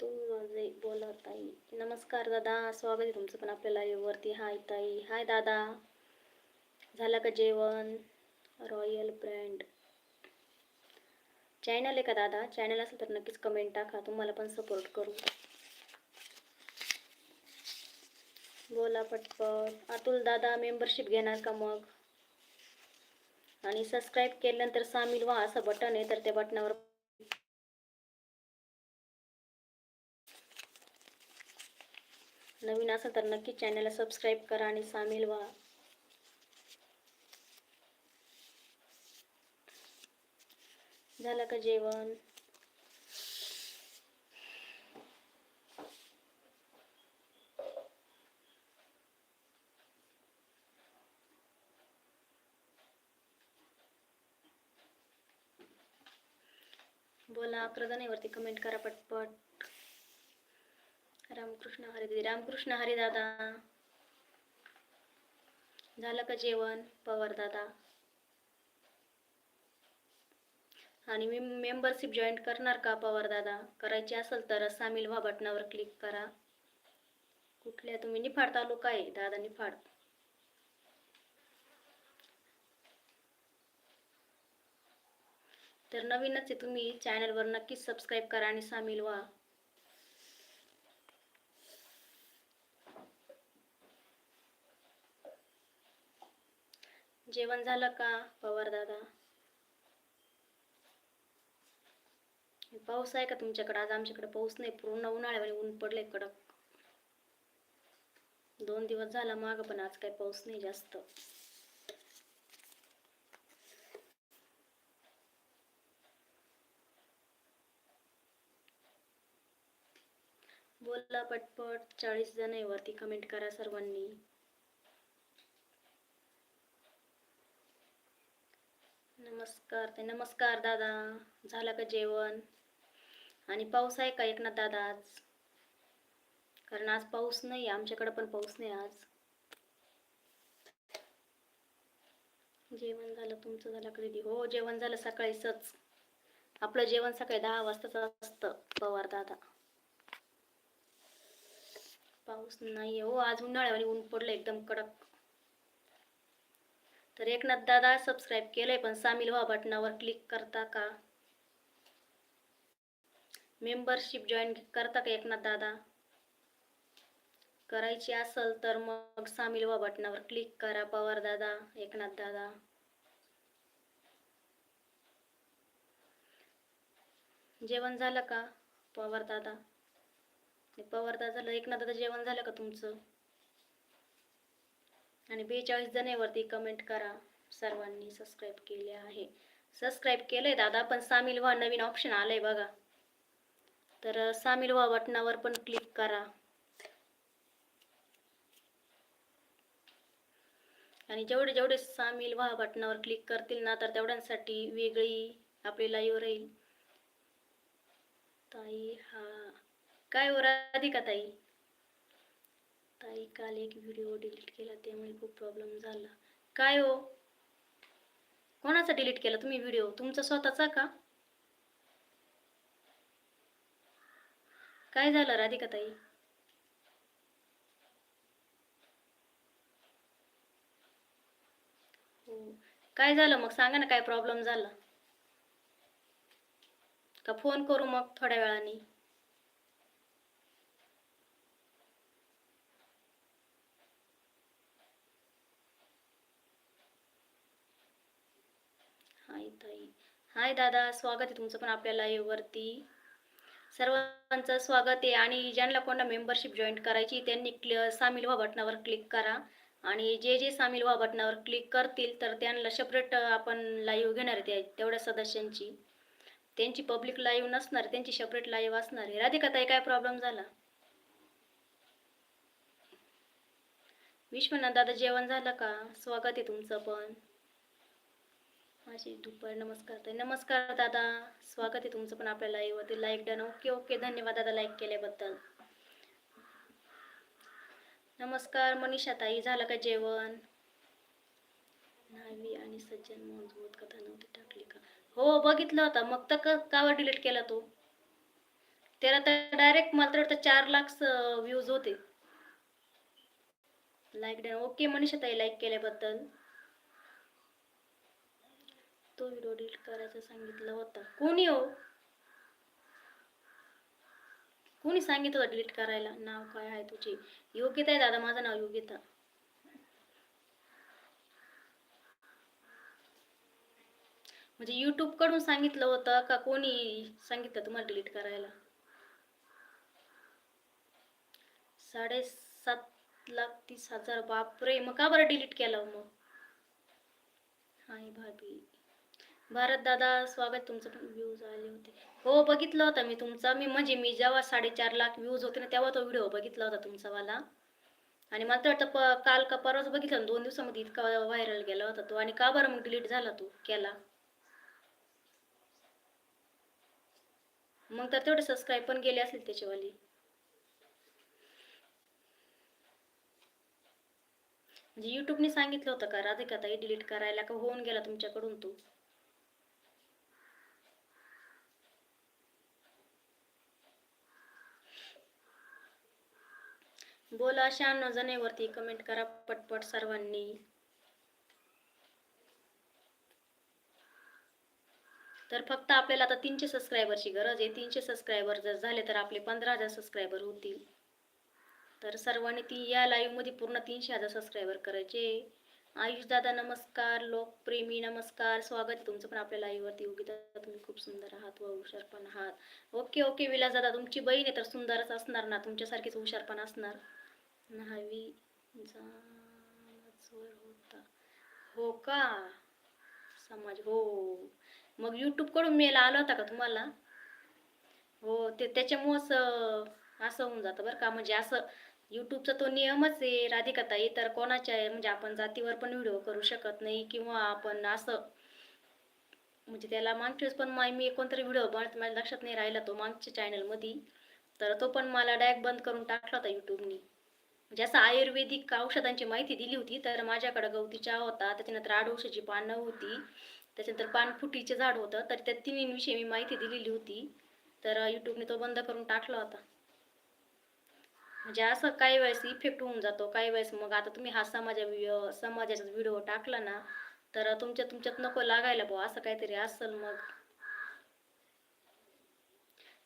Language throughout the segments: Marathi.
अतुल वाजे बोला ताई नमस्कार दादा स्वागत आहे तुमचं पण आपल्या लाईव्हवरती हाय ताई हाय दादा. झालं का जेवण? रॉयल ब्रँड चॅनल आहे का दादा? चॅनल असेल तर नक्कीच कमेंट टाका. तुम्हाला पण सपोर्ट करू. बोला पटपट. अतुल दादा मेंबरशिप घेणार का मग? आणि सबस्क्राईब केल्यानंतर सामील व्हा. असं बटन आहे तर त्या बटनावर नवीन असाल तर नक्की चॅनलला सबस्क्राईब करा आणि सामील व्हा. झालं का जेवण? बोला अकरा जणांवरती कमेंट करा पटपट. रामकृष्ण हरे दिदी. रामकृष्ण हरे दादा. झालं का जेवण पवार दादा? आणि मी मेंबरशिप जॉईन करणार का पवार दादा? करायची असेल तर सामील व्हा बटनावर क्लिक करा. कुठल्या तुम्ही निफाड तालुका आहे? दादा निफाड. तर नवीनच आहे तुम्ही. चॅनलवर नक्कीच सबस्क्राईब करा आणि सामील व्हा. जेवण झालं का पवार दादा? पाऊस आहे का तुमच्याकडे? आज आमच्याकडे पाऊस नाही पूर्ण उन्हाळ्यामध्ये ऊन पडले कडक. दोन दिवस झाला माग पण आज काही पाऊस नाही जास्त. बोला पटपट चाळीस जण आहे वरती कमेंट करा सर्वांनी. नमस्कार ते नमस्कार दादा. झालं का जेवण? आणि पाऊस आहे का एकनाथ दादा आज? कारण आज पाऊस नाही आमच्याकडे पण पाऊस नाही आज. जेवण झालं तुमचं झालं का दीदी? हो जेवण झालं सकाळीच आपलं जेवण सकाळी दहा वाजताच असतं पवार दादा. पाऊस नाही हो आज उन्हाळ्यावर ऊन पडलं एकदम कडक. तर एकनाथ दादा सबस्क्राईब केलंय पण सामील व्हा बटनावर क्लिक करता का? मेंबरशिप जॉईन करता का एकनाथ दादा? करायची असेल तर मग सामील व्हा बटनावर क्लिक करा पवार दादा एकनाथ दादा. जेवण झालं का पवार दादा? पवार दादा झालं एकनाथ दादा जेवण झालं का तुमचं? आणि बेचाळीस जणेवरती कमेंट करा. सर्वांनी सबस्क्राईब केले आहे. सबस्क्राईब केलंय दादा पण सामील व्हा नवीन ऑप्शन आलंय बघा. तर सामील व्हा बटनावर पण क्लिक करा. आणि जेवढे जेवढे सामील व्हा बटनावर क्लिक करतील ना तर तेवढ्यांसाठी वेगळी आपली लाईव्ह राहील. ताई हा. काय हो राधिका ताई? ताई काल एक व्हिडिओ डिलीट केला त्यामुळे खूप प्रॉब्लेम झाला. काय हो? कोणाचा डिलीट केला तुम्ही व्हिडिओ तुमचा स्वतःचा का? काय झालं राधिका ताई? हो. काय झालं मग? सांगा ना काय प्रॉब्लेम झाला? का फोन करू मग थोड्या वेळाने? हाय ताई हाय दादा स्वागत आहे तुमचं पण आपल्या लाईव्हवरती सर्वांचं स्वागत आहे आणि ज्यांना कोणा मेंबरशिप जॉईन करायची त्यांनी क्ल सामील व्हा बटनावर क्लिक करा. आणि जे जे सामील व्हा बटनावर क्लिक करतील तर त्यांना सेपरेट आपण लाईव्ह घेणार आहे त्या तेवढ्या सदस्यांची. त्यांची पब्लिक लाईव्ह नसणार त्यांची सेपरेट लाईव्ह असणार आहे. राधिका ताई काय प्रॉब्लेम झाला? विश्वनाथ दादा जेवण झालं का? स्वागत आहे तुमचं पण. माझे दुपार नमस्कार ताई. नमस्कार दादा. स्वागत आहे तुमचं पण आपल्या लाईव्हवरती लाईक डन ओके ओके. धन्यवाद दादा लाईक केल्याबद्दल. नमस्कार मनीषा ताई. झालं का जेवण? न्हावी आणि सज्जन मजबूत कथा नव्हती टाकली का? हो बघितलं होता. मग तर कावर डिलीट केला तो? त्याला तर डायरेक्ट मला तर वाटतं चार लाख व्ह्यूज होते. लाईक डन ओके मनीषा ताई लाईक केल्याबद्दल. तो व्हिडिओ डिलीट करायचा सांगितला होता. कोणी हो? कोणी सांगितलं डिलीट करायला? नाव काय आहे तुझे? योगिता आहे दादा माझं नाव योगिता. म्हणजे युट्यूबकडून सांगितलं होतं का कोणी सांगितलं तुम्हाला डिलीट करायला? साडेसात लाख तीस हजार. बापरे मग का बरं डिलीट केलं मग? हाय भाभी. भारत दादा स्वागत तुमचं पण व्ह्यूज आले होते. हो बघितलं होतं मी तुमचा. मी म्हणजे मी जेव्हा साडेचार लाख व्ह्यूज होते ना तेव्हा तो व्हिडिओ बघितला होता तुमचा वाला. आणि मला तर वाटतं प काल का परवाच बघितलं दोन दिवसामध्ये इतका व्हायरल गेला होता तो. आणि का बरं मग डिलीट झाला तो केला? मग तर तेवढे सबस्क्राईब पण गेले असतील त्याच्यावाली म्हणजे युट्यूबने सांगितलं होतं का राधिका ताई डिलीट करायला का होऊन गेला तुमच्याकडून तो? बोला शहाण्णव जणेवरती कमेंट करा पटपट सर्वांनी. तर फक्त आपल्याला आता तीनशे सबस्क्रायबरची गरज आहे. तीनशे सबस्क्रायबर जर झाले तर आपले पंधरा हजार सबस्क्रायबर होतील. तर सर्वांनी ती या लाईव्हमध्ये पूर्ण तीनशे हजार सबस्क्रायबर करायचे. आयुष दादा नमस्कार लोकप्रेमी नमस्कार. स्वागत आहे तुमचं पण आपल्या लाईव्हवरती दादा तुम्ही खूप सुंदर आहात व हुशार पण आहात. ओके ओके विलास दादा तुमची बहीण आहे तर सुंदरच असणार ना? तुमच्यासारखीच हुशार पण असणार. न्हावी जामचवर होता. हो का? समाज हो. मग यूट्यूबकडून मेल आला होता का तुम्हाला? हो ते त्याच्यामुळंच असं होऊन जातं बरं का. म्हणजे असं यूट्यूबचा तो नियमच आहे राधिकाताई. तर कोणाच्या म्हणजे आपण जातीवर पण व्हिडिओ करू शकत नाही किंवा आपण असं म्हणजे त्याला मागच्या पण मा- मी कोणतरी व्हिडिओ बनत माझ्या लक्षात नाही राहिला तो मागच्या चॅनलमध्ये तर तो पण मला डायरेक्ट बंद करून टाकला होता यूट्यूबनी म्हणजे असं आयुर्वेदिक औषधांची माहिती दिली होती तर माझ्याकडं गवती चहा होता त्याच्यानंतर आडोशाची पानं होती त्याच्यानंतर पानफुटीचे झाड होतं तर त्या तिन्हींविषयी मी माहिती दिलेली होती तर यूट्यूबने तो बंद करून टाकला होता. म्हणजे असं काही वेळेस इफेक्ट होऊन जातो काही वेळेस मग आता तुम्ही हा समाजा समाजाचा व्हिडिओ टाकला ना तर तुमच्या तुमच्यात नको लागायला बुवा असं काहीतरी असेल मग.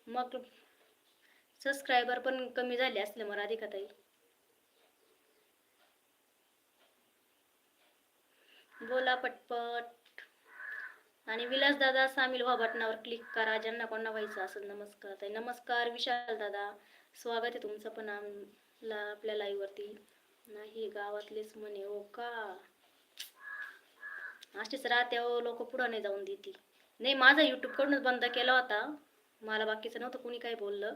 मग सबस्क्रायबर पण कमी झाले असले मग राधिका ताई बोला पटपट. आणि विलास दादा सामील व्हा बटनावर क्लिक करा. ज्यांना कोणा व्हायचं असेल नमस्कार. ताई नमस्कार. विशाल दादा स्वागत आहे तुमचं पण आमला आपल्या लाईव्हवरती नाही गावातलेच म्हणे हो का? असेच राहते हो लोक पुढं नाही जाऊन देती. नाही माझा यूट्यूबकडूनच बंद केला होता. मला बाकीचं नव्हतं कोणी काही बोललं.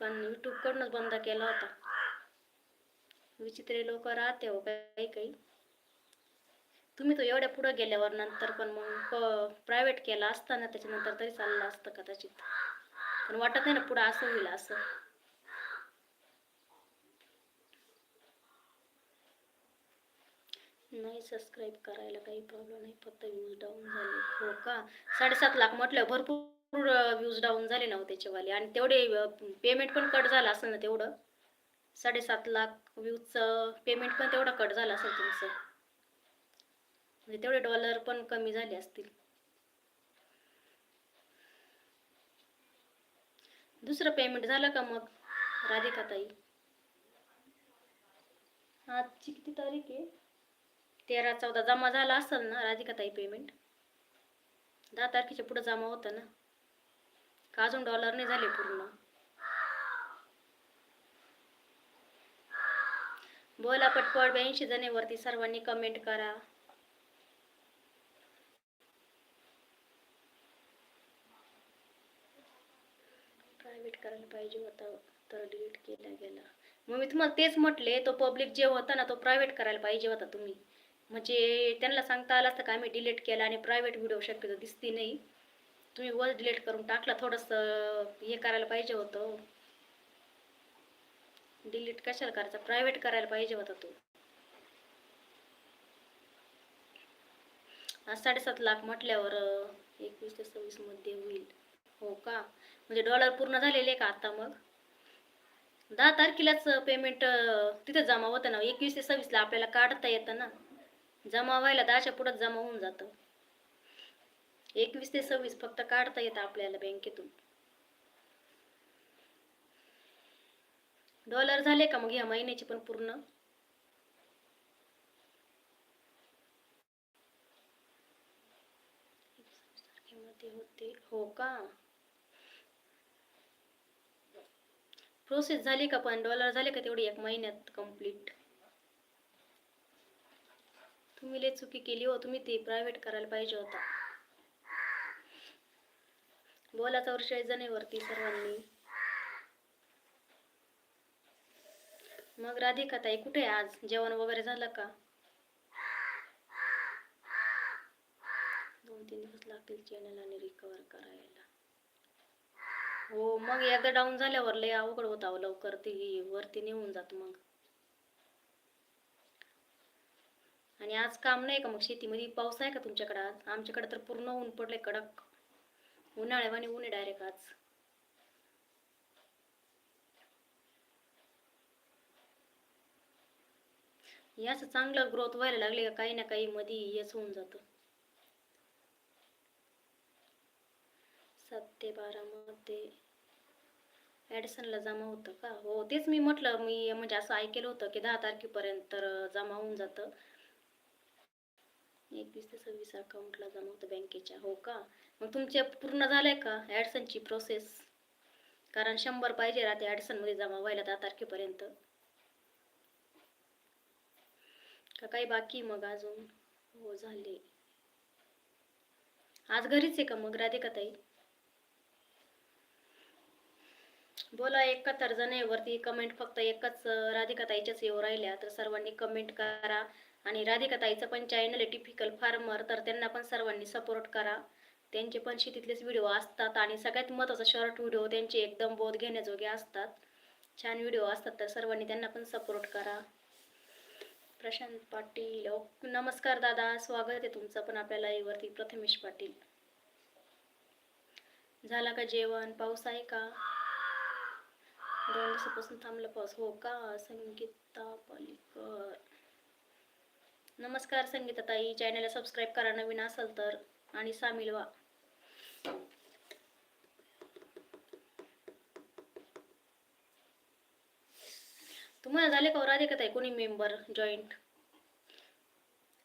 पण यूट्यूबकडूनच बंद केला होता. विचित्र लोक राहते हो काही काही. तुम्ही तो एवढ्या पुढं गेल्यावर नंतर पण मग प्रायव्हेट केला असता ना त्याच्यानंतर तरी चाललं असतं कदाचित. पण वाटत नाही ना पुढं असं होईल असं. नाही सबस्क्राईब करायला काही प्रॉब्लेम नाही. फक्त व्ह्यूज डाऊन झाले. हो का? साडेसात लाख म्हटलं भरपूर व्ह्यूज डाऊन झाले ना हो त्याच्यावाले आणि तेवढे पेमेंट पण कट झालं असं ना तेवढं? साडेसात लाख व्ह्यूजचं पेमेंट पण तेवढं कट झालं असेल तुमचं. म्हणजे तेवढे डॉलर पण कमी झाले असतील. दुसरं पेमेंट झालं का मग राधिका ताई आजची किती तारीख आहे? तेरा चौदा जमा झाला असेल ना राधिका ताई पेमेंट दहा तारखेच्या पुढे जमा होतं ना. का अजून डॉलर नाही झाले पूर्ण? बोला पटपट ब्याऐंशी जणेवरती सर्वांनी कमेंट करा. प्रायव्हेट करायला पाहिजे होता तर डिलीट केला गेला. मग मी तुम्हाला तेच म्हटले तो पब्लिक जे होता ना तो प्रायव्हेट करायला पाहिजे होता तुम्ही. म्हणजे त्यांना सांगता आलं असतं का आम्ही डिलीट केला आणि प्रायव्हेट व्हिडिओ शक्यतो दिसती नाही. तुम्ही वर डिलीट करून टाकला थोडंसं हे करायला पाहिजे होतं. डिलीट कशाला करायचा? प्रायव्हेट करायला पाहिजे होता तो. आज साडेसात लाख म्हटल्यावर एकवीस ते सव्वीसमध्ये होईल. हो का? म्हणजे डॉलर पूर्ण झालेले आहे का आता मग? दहा तारखेलाच पेमेंट तिथं जमा होतं ना. एकवीस ते सव्वीसला आपल्याला काढता येतं ना. जमा व्हायला दहाच्या पुढं जमा होऊन जातं. एकवीस ते सव्वीस फक्त काढता येतं आपल्याला बँकेतून. डॉलर झाले का मग ह्या महिन्याची पण पूर्ण? होते. हो का? प्रोसेस झाली का पण? डॉलर झाले का तेवढी एक महिन्यात कंप्लीट तुम्ही लय चुकी केली हो. तुम्ही ते प्रायव्हेट करायला पाहिजे होता. बोलाचा वर्ष जणेवरती सर्वांनी. मग राधिका ताई कुठे आहे आज? जेवण वगैरे झालं का? दोन तीन दिवस लागतील चॅनल आणि रिकवर करायला. हो मग एकदा डाऊन झाल्यावर लय अवघड होत लवकर. ती वरती निघून जात मग. आणि आज काम नाही का मग शेतीमध्ये? पाऊस आहे का तुमच्याकडे आज? आमच्याकडे तर पूर्ण ऊन पडले कडक. उन्हाळ्यावानी ऊन आहे डायरेक्ट आज. याच चांगलं ग्रोथ व्हायला लागले का? काही ना काही मध्ये हेच होऊन जातं. सात ते बारा मध्ये ॲडिसनला जमा होतं का? हो तेच मी म्हटलं मी म्हणजे असं ऐकलं होतं की दहा तारखेपर्यंत जमा होऊन जातं. एकवीस ते सव्वीस अकाउंटला जमा होतं बँकेच्या हो का? मग तुमचे पूर्ण झालंय का ॲडसनची प्रोसेस कारण शंभर पाहिजे राहते ॲडसनमध्ये जमा व्हायला दहा तारखेपर्यंत. का काही बाकी मग अजून? हो झाले. आज घरीच आहे का मग राधिका ताई बोला एकाहत्तर जण आहे वरती कमेंट फक्त एकच राधिकाताईच्याच राधिका ताईच्याच येऊ राहिल्या. तर सर्वांनी कमेंट करा. आणि राधिका ताईचं पण चॅनल आहे टिपिकल फार्मर तर त्यांना पण सर्वांनी सपोर्ट करा. त्यांचे पण शेतीतलेच व्हिडिओ असतात. आणि सगळ्यात महत्त्वाचा शॉर्ट व्हिडिओ त्यांचे एकदम बोध घेण्याजोगे असतात. छान व्हिडिओ असतात तर सर्वांनी त्यांना पण सपोर्ट करा. प्रशांत पाटील ओ, नमस्कार दादा. स्वागत आहे तुमचं पण आपल्या लाईव्हवरती वरती. प्रथमेश पाटील. झाला का जेवण? पाऊस आहे का? दोन दिवसापासून थांबला पाऊस. हो का? संगीता पलीकर. नमस्कार संगीता ताई चॅनलला सबस्क्राईब करा नवीन असाल तर. आणि सामील व्हा. तुम्हाला झाले का हो राधिका ताई कोणी मेंबर जॉईंट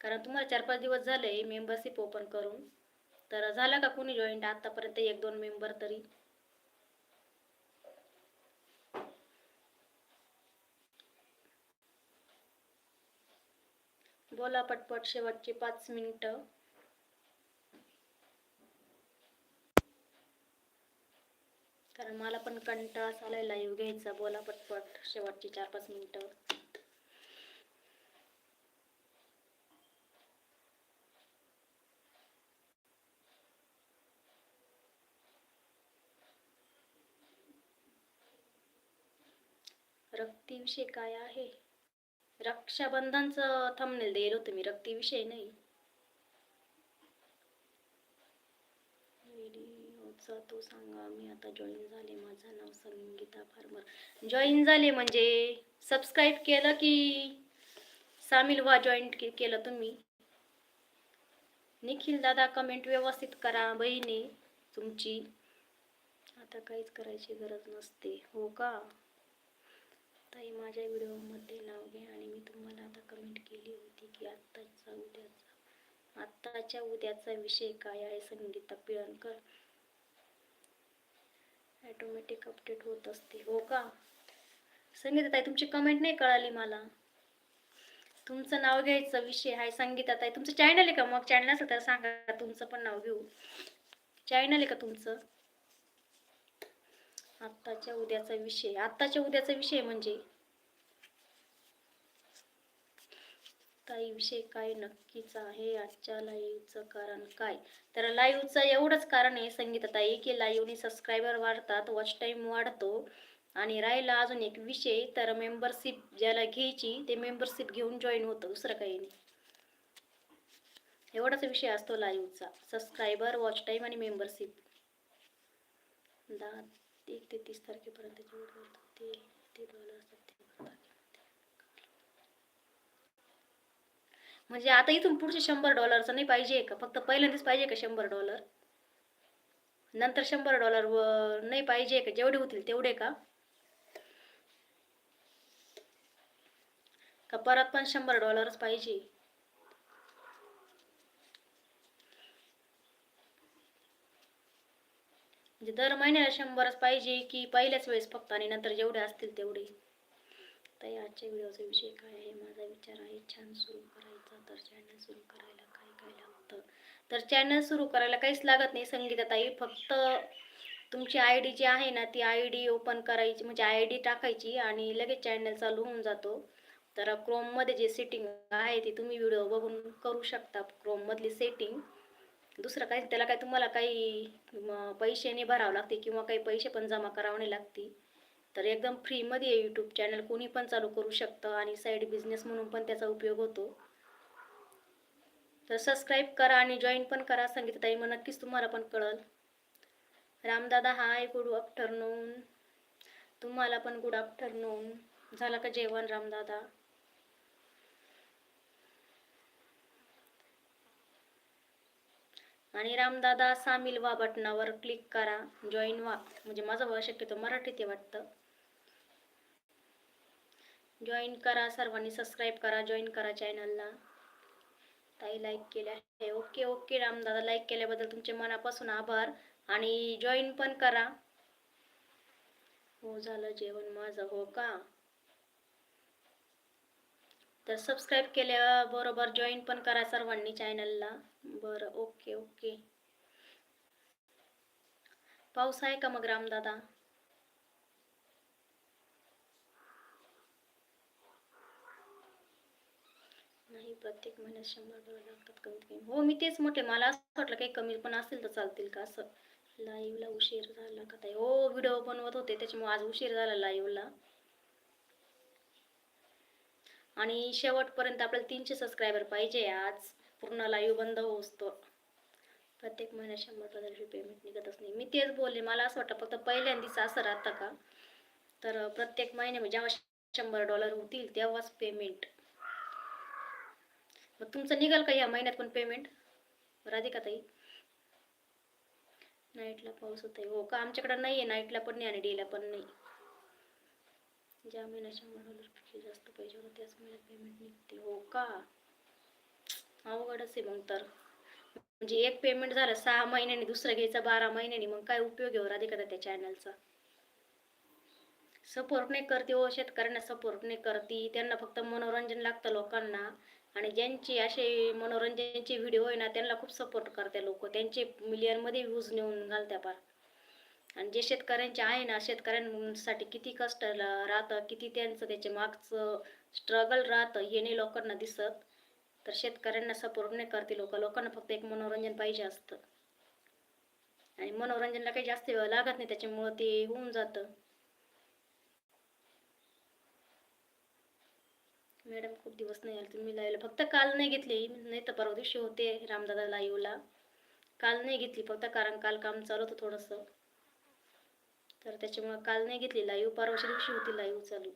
कारण तुम्हाला चार पाच दिवस झाले मेंबरशिप ओपन करून. तर झाला का कोणी जॉईंट आतापर्यंत एक दोन मेंबर तरी. बोला पटपट शेवटची पाच मिनिटं. कारण मला पण कंटाळा आलाय लाईव्ह घ्यायचा. बोला पटपट शेवटची चार पाच मिनिटं. रक्तीविषयी काय आहे. रक्षाबंधनचं थंबनेल देईल होतं मी रक्तीविषयी नाही. व्हिडिओचा तो सांगा मी आता जॉईन झाले माझं नाव संगीता फार्मर. जॉईन झाले म्हणजे सबस्क्राईब केलं की सामील व्हा जॉईन केलं तुम्ही. निखिल दादा कमेंट व्यवस्थित करा बहिणी तुमची. आता काहीच करायची गरज नसते हो का? ताई माझ्या व्हिडिओमध्ये नाव घ्या आणि मी तुम्हाला आता कमेंट केली होती की आत्ताचा उद्याचा आत्ताच्या उद्याचा विषय काय आहे? संगीता पिळणकर. ॲटोमॅटिक अपडेट होत असते. हो का? संगीता ताई तुमची कमेंट नाही कळाली मला. तुमचं नाव घ्यायचं विषय आहे संगीता ताई. तुमचं चॅनल आहे का? मग चॅनल असेल तर सांगा. तुमचं पण नाव घेऊ. चॅनल आहे का तुमचं? आत्ताच्या उद्याचा विषय. आत्ताच्या उद्याचा विषय म्हणजे? काही विषय काय नक्कीच आहे. आजच्या लाईव्हचं कारण काय? तर लाईव्हचं एवढंच कारण आहे संगीतताई की लाईव्हने सबस्क्रायबर वाढतात वॉच टाईम वाढतो. आणि राहिला अजून एक विषय तर मेंबरशिप ज्याला घ्यायची ते मेंबरशिप घेऊन जॉईन होतं. दुसरं काही नाही. एवढाच विषय असतो लाईव्हचा सबस्क्रायबर वॉच टाईम आणि मेंबरशिप एक ते तीस तारखेपर्यंत ते ते डॉलर असतात ते म्हणजे आता इथून पुढचे शंभर डॉलरचं नाही पाहिजे का? फक्त पहिल्यांदाच पाहिजे का शंभर डॉलर? नंतर शंभर डॉलर नाही पाहिजे का? जेवढे होतील तेवढे का? का परत पण शंभर डॉलरच पाहिजे? म्हणजे दर महिन्याला शंभरच पाहिजे की पहिल्याच वेळेस फक्त आणि नंतर जेवढे असतील तेवढे. तर आजच्या व्हिडिओचा विषय काय आहे? माझा विचार आहे छान सुरू करायचा तर चॅनल सुरू करायला काय काय लागतं? तर चॅनल सुरू करायला काहीच लागत नाही संगीताताई. फक्त तुमची आय डी जी आहे ना ती आय डी ओपन करायची म्हणजे आय डी टाकायची आणि लगेच चॅनल चालू होऊन जातो. तर क्रोममध्ये जे सेटिंग आहे ती तुम्ही व्हिडिओ बघून करू शकता. क्रोममधली सेटिंग दुसरं काय त्याला काय तुम्हाला काही पैशाने भरावं लागते किंवा काही पैसे पण जमा करावे नाही लागते. तर एकदम फ्रीमध्ये आहे यूट्यूब चॅनल कोणी पण चालू करू शकतं आणि साईड बिझनेस म्हणून पण त्याचा उपयोग होतो. तर सबस्क्राईब करा आणि जॉईन पण करा संगीताताई मग नक्कीच तुम्हाला पण कळल. रामदादा हाय गुड आफ्टरनून तुम्हाला पण गुड आफ्टरनून झालं का जेवण रामदादा? आणि रामदादा सामील व्हा बटनावर क्लिक करा. जॉईन व्हा. म्हणजे माझं व शक्यतो मराठीत आहे वाटतं. जॉईन करा सर्वांनी सबस्क्राईब करा जॉईन करा चॅनलला ताई लाईक केले आहे ओके ओके रामदादा लाईक केल्याबद्दल तुमचे मनापासून आभार. आणि जॉईन पण करा. हो झालं जेवण माझं हो का? तर सबस्क्राईब केल्याबरोबर जॉईन पण करा सर्वांनी चॅनलला बरं ओके ओके. पाऊस आहे का मग रामदादा? नाही प्रत्येक महिन्यात शंभर डॉलर लागतात कमीत कमी. हो मी तेच म्हटले मला असं वाटलं काही कमी पण असतील तर चालतील का असं? लाईव्हला उशीर झाला का ताई? हो व्हिडिओ बनवत होते त्याच्यामुळे आज उशीर झाला लाईव्हला. आणि शेवटपर्यंत आपल्याला तीनशे सबस्क्रायबर पाहिजे आज. पूर्ण लाईव्ह बंद होतो प्रत्येक महिन्यात शंभर डॉलरची पेमेंट निघतच नाही. मी तेच बोलले मला असं वाटतं फक्त पहिल्यांदाच असं राहतं का? तर प्रत्येक महिन्यामध्ये म्हणजे जेव्हा शंभर डॉलर होतील तेव्हाच पेमेंट मग तुमचं निघाल का या महिन्यात पण पेमेंट राधिका ताई? नाईटला पाऊस होत आहे हो का? आमच्याकडं नाही आहे नाईटला पण नाही आणि डेला पण नाही. ज्या महिन्यात शंभर डॉलरपेक्षा जास्त पैसे होतात त्याच महिन्यात पेमेंट निघते. हो का? अवघडच आहे मग तर. म्हणजे एक पेमेंट झालं सहा महिन्यांनी दुसरं घ्यायचं बारा महिन्यांनी मग काय उपयोग आहे हो राधिका त्या चॅनलचा सपोर्ट नाही करते हो शेतकऱ्यांना सपोर्ट नाही करते. त्यांना फक्त मनोरंजन लागतं लोकांना. आणि ज्यांचे असे मनोरंजनचे व्हिडिओ आहे ना त्यांना खूप सपोर्ट करते लोक. त्यांचे मिलियनमध्ये व्ह्यूज नेऊन घालत्या पार आणि जे शेतकऱ्यांचे आहे ना शेतकऱ्यांसाठी किती कष्ट राहतं किती त्यांचं त्याच्या मागचं स्ट्रगल राहतं हे नाही लोकांना दिसत. तर शेतकऱ्यांना सपोर्ट नाही करते लोक. लोकांना फक्त एक मनोरंजन पाहिजे असतं. आणि मनोरंजनला काही जास्त वेळ लागत नाही त्याच्यामुळं ते होऊन जातं. मॅडम खूप दिवस नाही आले तुम्ही लाईव्हला. फक्त काल नाही घेतली नाही तर परवा दिवशी होते रामदादा लाईव्हला. काल नाही घेतली फक्त कारण काल काम चालू होतं थोडंसं. तर त्याच्यामुळं काल नाही घेतली लाईव्ह परवाच्या दिवशी होती लाईव्ह चालू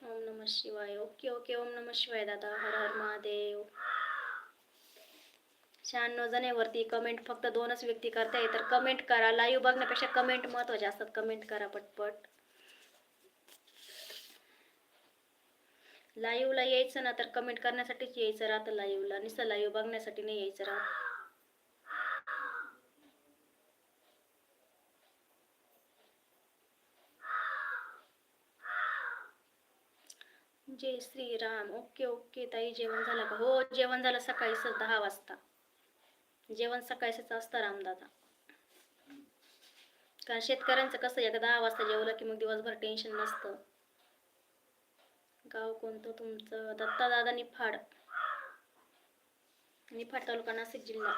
ओम नम शिवाय. Okay okay. ओम नम शिवाय दादा. हर हर महादेव. शहाण्णव जणांवरती कमेंट फक्त दोनच व्यक्ती करताय. तर कमेंट करा. लाईव्ह बघण्यापेक्षा कमेंट महत्त्वाचे असतात. कमेंट करा पटपट. लाईव्हला यायचं ना तर कमेंट करण्यासाठीच यायचं राहतं. लाईव्हला निसं लाईव्ह बघण्यासाठी नाही यायचं राहत. जय श्रीराम. ओके ओके ताई. जेवण झालं का? हो जेवण झालं सकाळीच दहा वाजता. जेवण सकाळीच असतं रामदादा. कारण शेतकऱ्यांचं कसं एकदा दहा वाजता जेवलं की मग दिवसभर टेन्शन नसतं. गाव कोणतं तुमचं? दत्ता दादा निफाड निफाड तालुका नाशिक जिल्हा.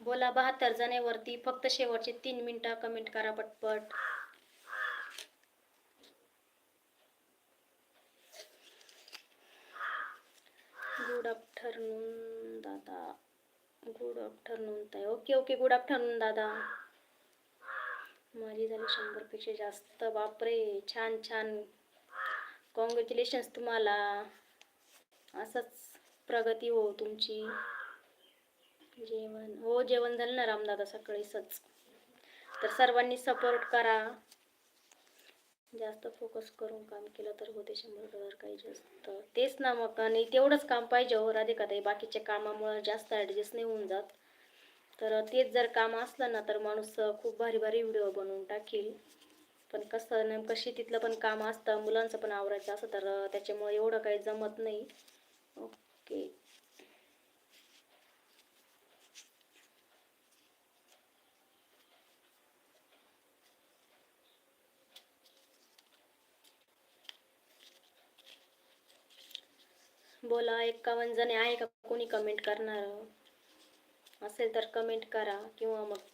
बोला बहात्तर जणेवरती. फक्त शेवटचे तीन मिनिटं कमेंट करा पटपट. गुड आफ्टरनून दादा. गुड आफ्टरनून ताई. ओके ओके गुड आफ्टरनून दादा. माझी झाली शंभरपेक्षा जास्त. बापरे छान छान. कॉंग्रॅच्युलेशन्स तुम्हाला. असंच प्रगती हो तुमची. जेवण. हो जेवण झालं ना रामदादा सकाळीच तर सर्वांनी सपोर्ट करा. जास्त फोकस करून काम केलं तर होते शंभर डॉलर काही जास्त. तेच ना मग. आणि तेवढंच काम पाहिजे हो राधिका ताई बाकीच्या कामामुळं जास्त ॲडजस्ट नाही होऊन जात. तर तेच जर काम असलं ना तर माणूस खूप भारी भारी व्हिडिओ बनवून टाकील. पण कसं नेमकं शेतीतलं पण काम असतं मुलांचं पण आवरायचं असं तर त्याच्यामुळे एवढं काही जमत नाही. ओके बोला एक्कावन्न जण आहे का? कोणी कमेंट करणार? असेल तर कमेंट करा किंवा मग.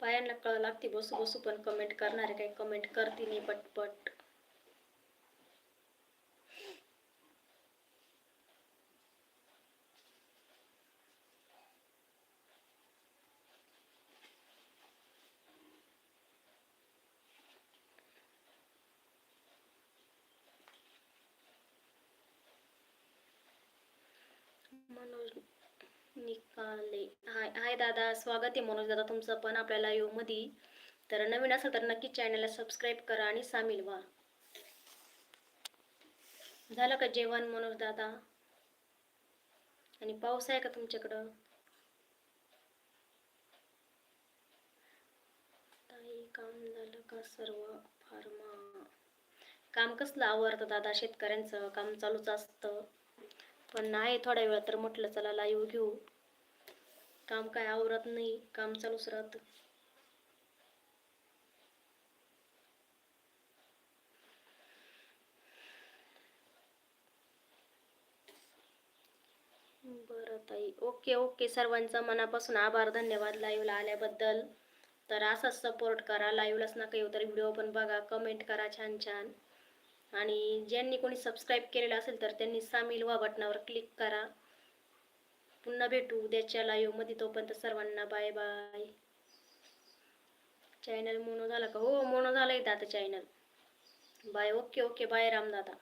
पायांना कळ लागते बसू बसू पण कमेंट करणारे काही कमेंट करते नाही पटपट मनोज निकाले. हाय हाय दादा स्वागत आहे मनोज दादा तुमचं पण आपल्या लाईव्हमध्ये तर नवीन असेल तर नक्की चॅनलला सबस्क्राईब करा आणि सामील व्हा. झालं का जेवण मनोज दादा? आणि पाऊस आहे का तुमच्याकडं? काम झालं का सर्व? फार्मा. काम कसलं आवडतं दादा शेतकऱ्यांचं? काम चालूच असतं. पण नाही थोड्या वेळा तर म्हटलं चला लाईव्ह घेऊ. काम काय आवरत नाही काम चालूच राहतं. बरं ताई. Okay okay. सर्वांचा मनापासून आभार. धन्यवाद लाईव्हला आल्याबद्दल. तर असाच सपोर्ट करा. लाईव्हलाच नका येऊ तर व्हिडिओ पण बघा. कमेंट करा छान छान. आणि ज्यांनी कोणी सबस्क्राईब केलेलं असेल तर त्यांनी सामील व्हा बटनावर क्लिक करा. पुन्हा भेटू उद्याच्या लाईव्हमध्ये तोपर्यंत सर्वांना बाय बाय. चॅनल मोनो झाला का? हो मोनो झालं आहे आता channel bye okay okay bye Ramdada